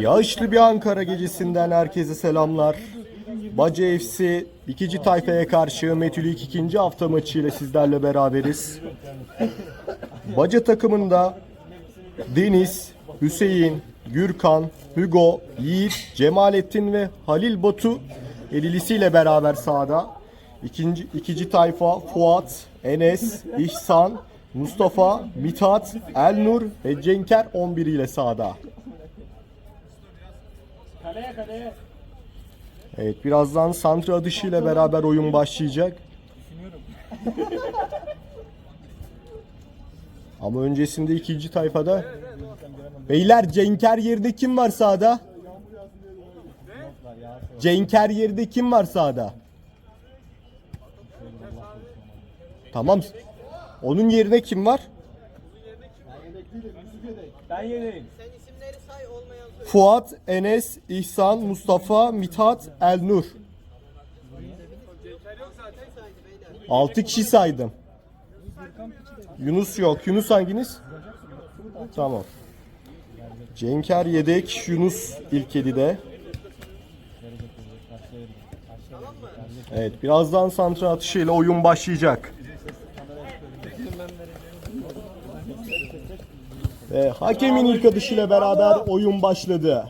Yağışlı bir Ankara gecesinden herkese selamlar. Bacı FC ikinci tayfaya karşı Metülik ikinci hafta maçıyla sizlerle beraberiz. Bacı takımında Deniz, Hüseyin, Gürkan, Hugo, Yiğit, Cemalettin ve Halil Batu elilisiyle beraber sahada. İkinci, ikinci tayfa Fuat, Enes, İhsan, Mustafa, Mithat, Elnur ve Cenker 11 ile sahada. Evet birazdan santra atışıyla beraber oyun başlayacak. Ama öncesinde ikinci tayfada Beyler Cenker yerde kim var sahada? Cenker yerde kim var sahada? Tamam. Onun yerine kim var? Ben yedeğim. Fuat, Enes, İhsan, Mustafa, Mithat, Elnur. 6 kişi saydım. Yunus yok. Yunus hanginiz? Tamam. Cenker yedek, Yunus ilk 7'de. Evet, birazdan santra atışıyla oyun başlayacak. Ve hakemin ilk atışıyla beraber oyun başladı.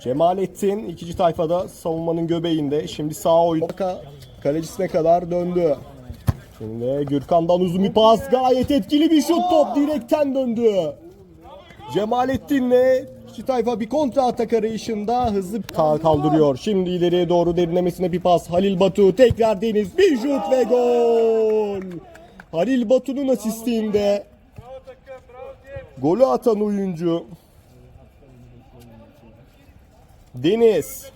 Cemalettin ikinci tayfada savunmanın göbeğinde. Şimdi sağ oyun Ka- kalecisine kadar döndü. Şimdi Gürkan'dan uzun bir pas. Gayet etkili bir şut. Top direkten döndü. Cemalettin'le iki tayfa bir kontra atak arayışında hızlı ka- kaldırıyor. Şimdi ileriye doğru derinlemesine bir pas. Halil Batu tekrar Deniz bir şut ve gol. Halil Batu'nun asistinde golü atan oyuncu Deniz.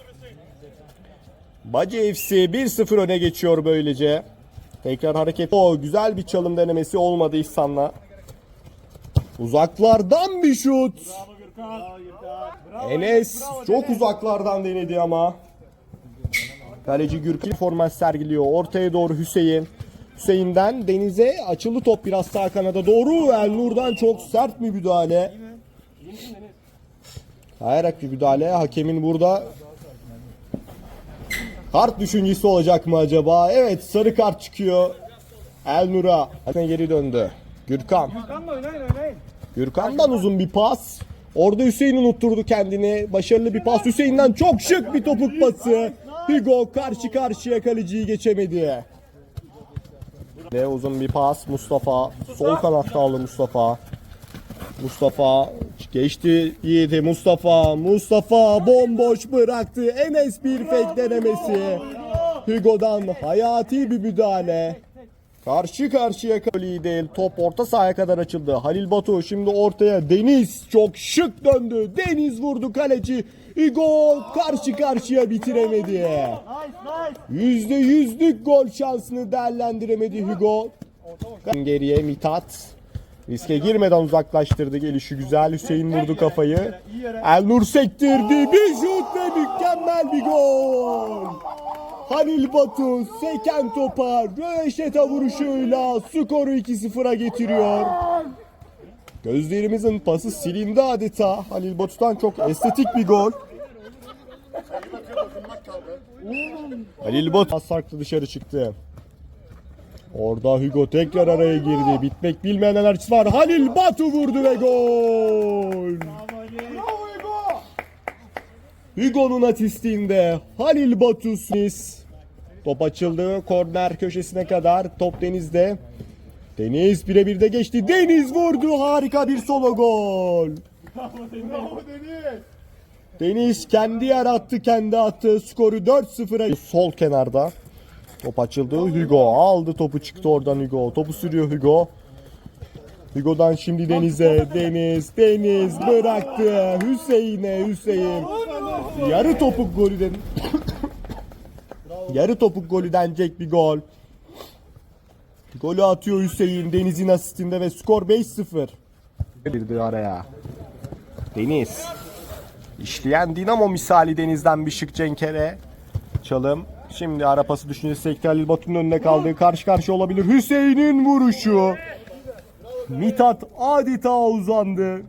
Bacı FC 1-0 öne geçiyor böylece. Tekrar hareket. O güzel bir çalım denemesi olmadı İhsan'la. Uzaklardan bir şut. Enes çok uzaklardan denedi ama. Kaleci Gürkil format sergiliyor. Ortaya doğru Hüseyin. Hüseyin'den Deniz'e açıldı top biraz sağ kanada doğru. Elnur'dan çok sert bir müdahale. Kayarak bir müdahale. Hakemin burada kart düşüncesi olacak mı acaba? Evet sarı kart çıkıyor. Elnur'a. Hakem geri döndü. Gürkan. Kanla oynayın oynayın. Gürkan'dan uzun bir pas. Orada Hüseyin unutturdu kendini. Başarılı bir pas. Hüseyin'den çok şık bir topuk pası. Hugo karşı karşıya kaleciyi geçemedi. Ve uzun bir pas Mustafa. Sol kanatta aldı Mustafa. Mustafa geçti Yiğit'i Mustafa. Mustafa bomboş bıraktı. Enes bir fake denemesi. Hugo'dan hayati bir müdahale. Karşı karşıya kaleyi değil. Top orta sahaya kadar açıldı. Halil Batu şimdi ortaya. Deniz çok şık döndü. Deniz vurdu kaleci. Hugo karşı karşıya bitiremedi. Yüzde yüzlük gol şansını değerlendiremedi Hugo. Geriye Mithat. Riske girmeden uzaklaştırdı. Gelişi güzel. Hüseyin vurdu kafayı. Elnur sektirdi. Bir şut ve mükemmel bir gol. Halil Batu seken topa röveşeta vuruşuyla skoru 2-0'a getiriyor. Gözlerimizin pası silindi adeta. Halil Batu'dan çok estetik bir gol. Halil Batu saklı dışarı çıktı. Orada Hugo tekrar araya girdi. Bitmek bilmeyen açısı var. Halil Batu vurdu ve gol. Hugo'nun asistiğinde Halil Batu Smith. Top açıldı. Korner köşesine kadar. Top Deniz'de. Deniz birebir de geçti. Deniz vurdu. Harika bir solo gol. Deniz kendi yarattı, kendi attı. Skoru 4-0'a. Sol kenarda. Top açıldı. Hugo aldı topu çıktı oradan Hugo. Topu sürüyor Hugo. Hugo'dan şimdi Deniz'e. Deniz, Deniz bıraktı. Hüseyin'e, Hüseyin. Yarı topuk golüden Yarı topuk golü denecek bir gol. Golü atıyor Hüseyin Deniz'in asistinde ve skor 5-0. Girdi araya. Deniz. İşleyen Dinamo misali Deniz'den bir şık Cenker'e. Çalım. Şimdi ara pası düşüncesi sekti Halil Batu'nun önüne kaldı. Karşı karşı olabilir. Hüseyin'in vuruşu. Mithat adeta uzandı.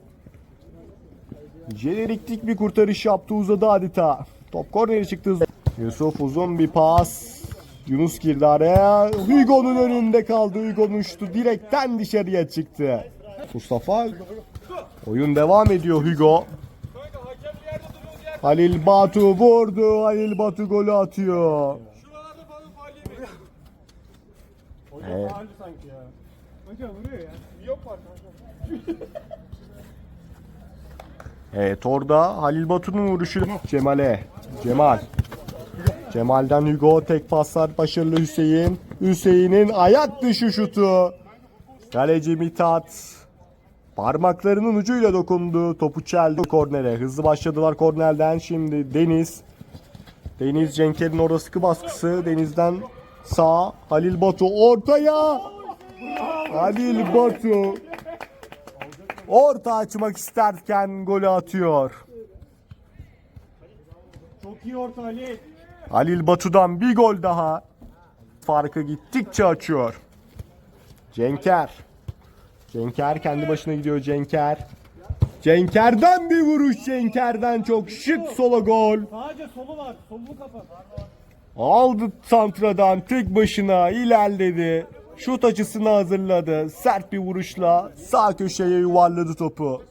Jeneriklik bir kurtarış yaptı uzadı adeta. Top korneri çıktı. Yusuf uzun bir pas. Yunus girdi araya. Hugo'nun önünde kaldı. Hugo uçtu. Direkten dışarıya çıktı. Mustafa oyun devam ediyor Hugo. Halil Batu vurdu. Halil Batu golü atıyor. Evet. Hadi sanki ya. Hoca vuruyor ya. Yok var kanka. Evet orada Halil Batu'nun vuruşu Cemal'e. Cemal. Cemal'den Hugo tek paslar başarılı Hüseyin. Hüseyin'in ayak dışı şutu. Kaleci Mithat. Parmaklarının ucuyla dokundu. Topu çeldi kornere. Hızlı başladılar kornerden. Şimdi Deniz. Deniz Cenker'in orada sıkı baskısı. Deniz'den sağ. Halil Batu ortaya. Halil Batu. Orta açmak isterken golü atıyor. Çok iyi orta Ali. Halil Batu'dan bir gol daha. Farkı gittikçe açıyor. Cenker. Cenker kendi başına gidiyor Cenker. Cenker'den bir vuruş Cenker'den çok şık sola gol. Sadece solu var. Solunu kapat. Aldı santradan tek başına ilerledi. Şut açısını hazırladı. Sert bir vuruşla sağ köşeye yuvarladı topu.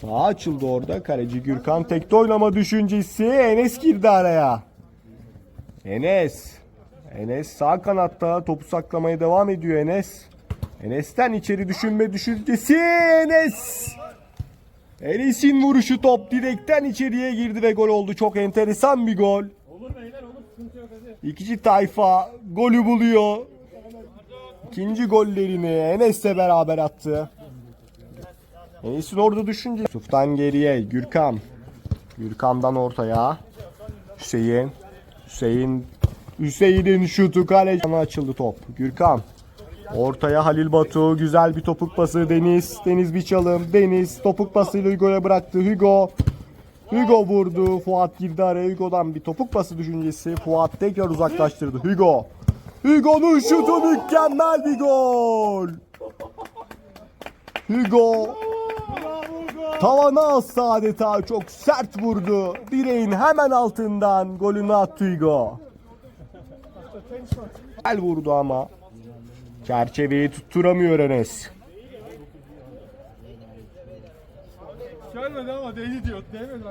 Sağ açıldı orada. Kaleci Gürkan tekte oynama düşüncesi. Enes girdi araya. Enes. Enes sağ kanatta topu saklamaya devam ediyor Enes. Enes'ten içeri düşünme düşüncesi. Enes. Enes'in vuruşu top direkten içeriye girdi ve gol oldu. Çok enteresan bir gol. Olur beyler olur. İkinci tayfa golü buluyor. İkinci gollerini Enes'le beraber attı. Enes'in orada düşünce. Yusuf'tan geriye Gürkan. Gürkan'dan ortaya. Hüseyin. Hüseyin. Hüseyin'in şutu kaleci açıldı top. Gürkan. Ortaya Halil Batu. Güzel bir topuk pası. Deniz. Deniz bir çalım. Deniz topuk pasıyla Hugo'ya bıraktı. Hugo. Hugo vurdu. Fuat girdi araya. Hugo'dan bir topuk pası düşüncesi. Fuat tekrar uzaklaştırdı. Hugo. Hugo'nun şutu mükemmel bir gol. Hugo tavana astı adeta. Çok sert vurdu. Direğin hemen altından golünü attı Hugo. Güzel vurdu ama. Çerçeveyi tutturamıyor Enes. Gelmedi ama değdi diyor. Değmedi.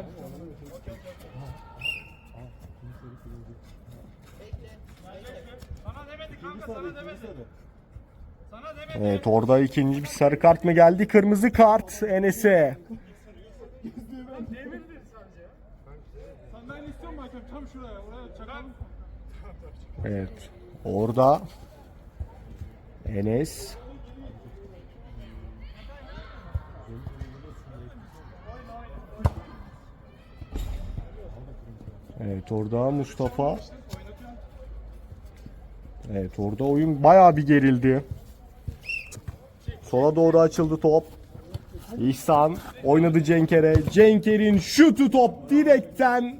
Sana demedi kanka sana demedi. Sana demedi. Evet orada ikinci bir sarı kart mı geldi? Kırmızı kart Enes'e. Evet. Orada Enes Evet orada Mustafa Evet orada oyun bayağı bir gerildi. Sola doğru açıldı top. İhsan oynadı Cenker'e. Cenker'in şutu top direkten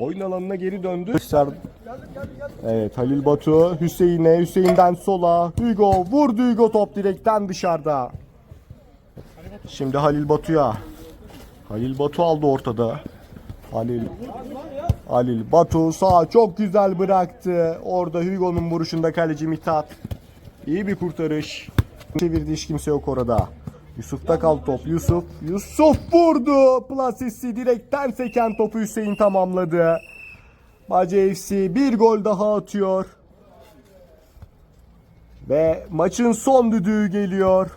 oyun alanına geri döndü. Evet Halil Batu Hüseyin'e Hüseyin'den sola Hugo vurdu Hugo top direkten dışarıda. Şimdi Halil Batu'ya. Halil Batu aldı ortada. Halil Halil Batu sağ çok güzel bıraktı. Orada Hugo'nun vuruşunda kaleci Mithat. İyi bir kurtarış. Çevirdi hiç kimse yok orada. Yusuf'ta kaldı top. Yusuf. Yusuf vurdu. Plasisi direkten seken topu Hüseyin tamamladı. Bacı FC bir gol daha atıyor. Ve maçın son düdüğü geliyor.